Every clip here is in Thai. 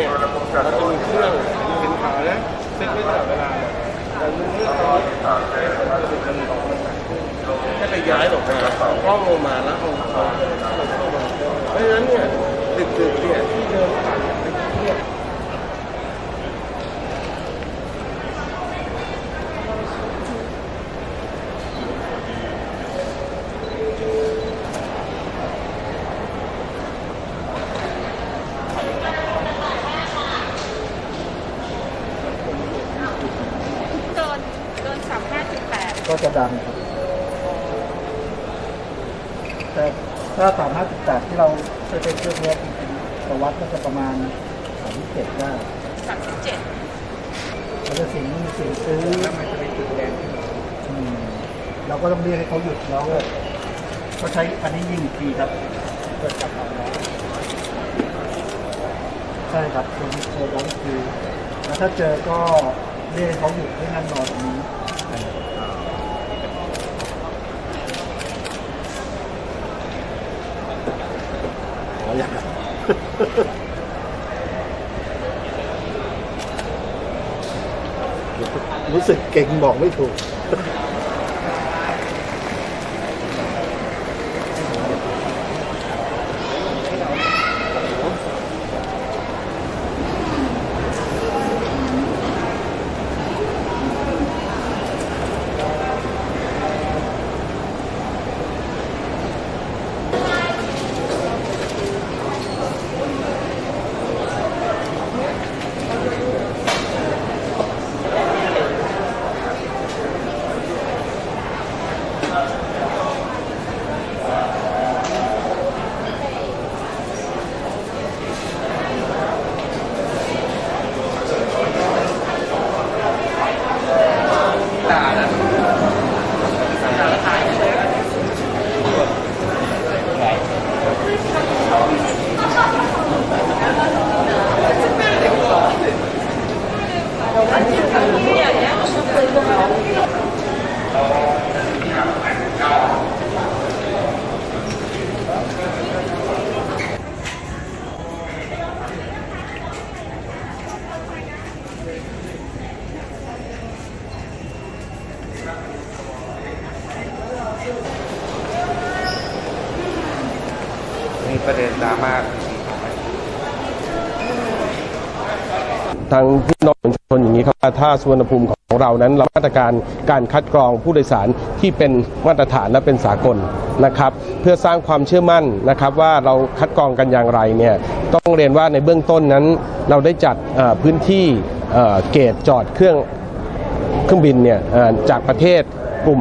เ่ยราจะมีเครื่องมีสินค้านะเซ็ตไม่ตลอดเวลาแต่เรื่องตอนเราเป็นของมันแค่ไปย้ายหออกมาข้อมูงมาแล้วเอาเอาเพราะฉะนั้นเนี่ยดึก จะดังครับ แต่ถ้าสามห้าจุดแปดที่เราใช้เป็นเครื่องวัดจริงๆตัววัดก็จะประมาณสามเจ็ดได้สามสิบเจ็ดเราจะเสิ่งมีเสิ่งซื้อแล้วมันจะเป็นจุดแดงเราก็ต้องเรียกให้เขาหยุดแล้วก็ใช้อันนี้ยิงอีกทีครับเกิดจากความร้อนใช่ครับตัวนี้โชว์ร้อนคือแล้วถ้าเจอก็เรียกให้เขาหยุดให้นั่งนอนตรงนี้ ขออย่าง รู้สึกเก่งบอกไม่ถูก ประเด็นดราม่าทางพี่น้องประชาชนอย่างนี้ครับว่าถ้าสุวรรณภูมิของเรานั้นเรามาตรการการคัดกรองผู้โดยสารที่เป็นมาตรฐานและเป็นสากลนะครับ เพื่อสร้างความเชื่อมั่นนะครับว่าเราคัดกรองกันอย่างไรเนี่ยต้องเรียนว่าในเบื้องต้นนั้น เราได้จัดพื้นที่เกตจอดเครื่องเครื่องบินเนี่ยจากประเทศ กลุ่ม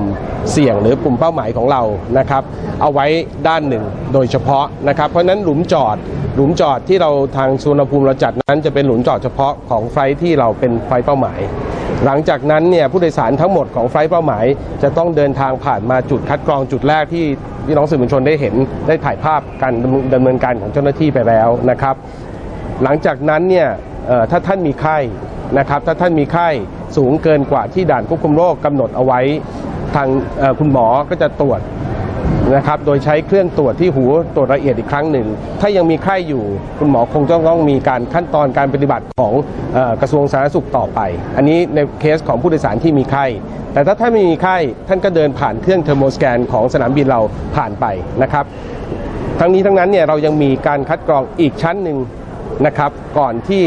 เสี่ยงหรือกลุ่มเป้าหมายของเรานะครับ เอาไว้ด้านหนึ่งโดยเฉพาะนะครับ เพราะฉะนั้นหลุมจอดหลุมจอดที่เราทางสุวรภูมิเราจัดนั้นจะเป็นหลุมจอดเฉพาะของไฟที่เราเป็นไฟเป้าหมาย หลังจากนั้นเนี่ยผู้โดยสารทั้งหมดของไฟเป้าหมาย จะต้องเดินทางผ่านมาจุดคัดกรองจุดแรกที่พี่น้องสื่อมวลชนได้เห็นได้ถ่ายภาพการดำเนินการของเจ้าหน้าที่ไปแล้วนะครับ หลังจากนั้นเนี่ยถ้าท่านมีไข้นะครับถ้าท่านมีไข้สูงเกินกว่าที่ด่านควบคุมโรคกำหนดเอาไว้ ทางคุณหมอก็จะตรวจนะครับ โดยใช้เครื่องตรวจที่หูตรวจละเอียดอีกครั้งหนึ่ง ถ้ายังมีไข้อยู่คุณหมอคงจะต้องมีการขั้นตอนการปฏิบัติของอกระทรวงสาธารณสุขต่อไป อันนี้ในเคสของผู้โดยสารที่มีไข้ แต่ถ้าท่านไม่มีไข้ท่านก็เดินผ่านเครื่องเทอร์โมสแกนของสนามบินเราผ่านไปนะครับ ทั้งนี้ทั้งนั้นเนี่ยเรายังมีการคัดกรองอีกชั้นหนึ่งนะครับ ก่อนที่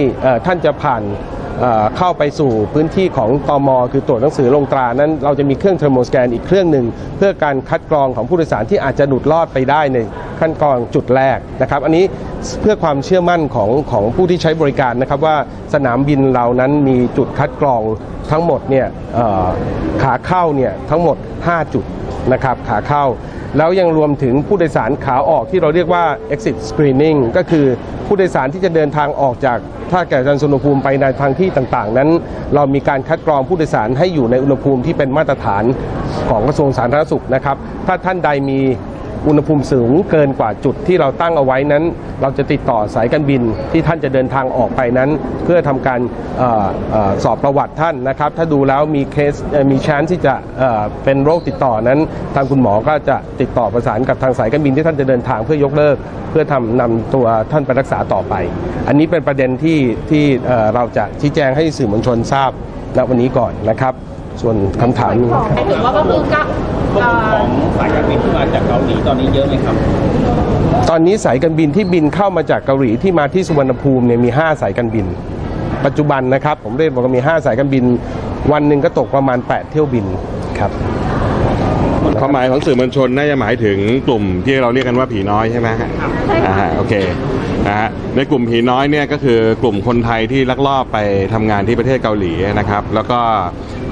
ท่านจะผ่าน เข้าไปสู่พื้นที่ของตอมคือตรวจหนังสือลงตรานั้น เราจะมีเครื่องเทอร์โมสแกนอีกเครื่องหนึ่ง เพื่อการคัดกรองของผู้โดยสารที่อาจจะหลุดรอดไปได้ในขั้นกรองจุดแรกนะครับ อันนี้เพื่อความเชื่อมั่นของของผู้ที่ใช้บริการนะครับว่าสนามบินเรานั้นมีจุดคัดกรองทั้งหมดเนี่ยขาเข้าเนี่ยทั้งหมด 5 จุดนะครับขาเข้า แล้วยังรวมถึงผู้โดยสารขาออกที่เราเรียกว่า exit screening ก็คือผู้โดยสารที่จะเดินทางออกจากท่าแก่จันสุนภูมิไปในทางที่ต่างๆ นั้น เรามีการคัดกรองผู้โดยสารให้อยู่ในอุณหภูมิที่เป็นมาตรฐานของกระทรวงสาธารณสุขนะครับ ถ้าท่านใดมี อุณหภูมิสูงเกินกว่าจุดที่เราตั้งเอาไว้นั้น เราจะติดต่อสายการบินที่ท่านจะเดินทางออกไปนั้น เพื่อทำการออสอบประวัติท่านนะครับ ถ้าดูแล้วมีเคสมีชานที่จะเเป็นโรคติดต่อนั้น ทางคุณหมอก็จะติดต่อประสานกับทางสายการบินที่ท่านจะเดินทางเพื่อยกเลิก เพื่อทำนำตัวท่านไปรักษาต่อไป อันนี้เป็นประเด็นที่ที่เอ่อเราจะชี้แจงให้สื่อมวลชนทราบณวันนี้ก่อนนะครับ ส่วนคำถามหมายถึงว่าก็คือก็เอ่อของสายการบินที่มาจากเกาหลีตอนนี้เยอะไหมครับ ตอนนี้สายการบินที่บินเข้ามาจากเกาหลีที่มาที่สุวรรณภูมิเนี่ยมี 5 สายการบิน ปัจจุบันนะครับ ผมเรียนบอกว่ามี 5 สายการบิน วันหนึ่งก็ตกประมาณ 8 เที่ยวบินครับ ความหมายของสื่อมวลชนน่าจะหมายถึงกลุ่มที่เราเรียกกันว่าผีน้อยใช่ไหมฮะอ่าฮะโอเคนะฮะในกลุ่มผีน้อยเนี่ยก็คือกลุ่มคนไทยที่ลักลอบไปทำงานที่ประเทศเกาหลีนะครับ แล้วก็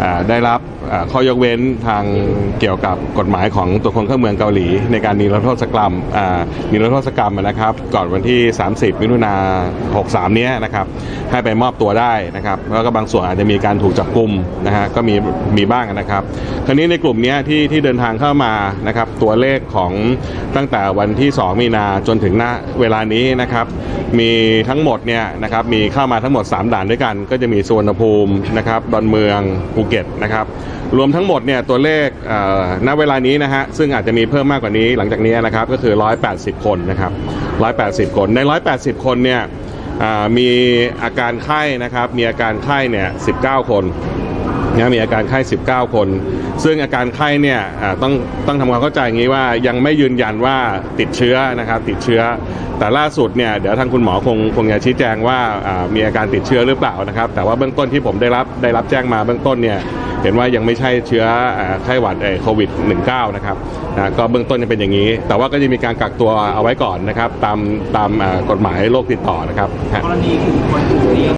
อ่าได้รับอ่า ข้อยกเว้นทางเกี่ยวกับกฎหมายของตัวคนเข้าเมืองเกาหลี ในการนิรโทษกรรมนิรโทษกรรมนะครับ ก่อนวันที่ 30 มิถุนา63 เนี้ยนะครับ ให้ไปมอบตัวได้นะครับ แล้วก็บางส่วนอาจจะมีการถูกจับกลุ่มนะฮะก็มีมีบ้างนะครับ คราวนี้ในกลุ่มนี้ที่ที่เดินทางเข้ามานะครับ ตัวเลขของตั้งแต่วันที่ 2 มีนาจนถึงหน้าเวลานี้นะครับ มีทั้งหมดเนี่ยนะครับมีเข้ามาทั้งหมด 3 ด่านด้วยกัน ก็จะมีสุวรรณภูมินะครับดอนเมืองภูเก็ตนะครับ รวมทั้งหมดเนี่ยตัวเลขณเวลานี้นะฮะซึ่งอาจจะมีเพิ่มมากกว่านี้หลังจากนี้นะครับก็คือ 180 คนนะครับ180 คนใน 180 คนเนี่ยมีอาการไข้นะครับมีอาการไข้เนี่ย 19 คนนะมีอาการไข้ 19 คน ซึ่งอาการไข้เนี่ยต้องต้องทำความเข้าใจอย่างนี้ว่ายังไม่ยืนยันว่าติดเชื้อนะครับติดเชื้อ แต่ล่าสุดเนี่ยเดี๋ยวทางคุณหมอคงคงจะชี้แจงว่ามีอาการติดเชื้อหรือเปล่านะครับ แต่ว่าเบื้องต้นที่ผมได้รับได้รับแจ้งมาเบื้องต้นเนี่ย เห็นว่ายังไม่ใช่เชื้อไข้หวัดโควิด -19 นะครับก็เบื้องต้นจะเป็นอย่างนี้ แต่ว่าก็จะมีการกักตัวเอาไว้ก่อนนะครับ ตามตามกฎหมายโรคติดต่อนะครับกรณีคนกลุ่มนี้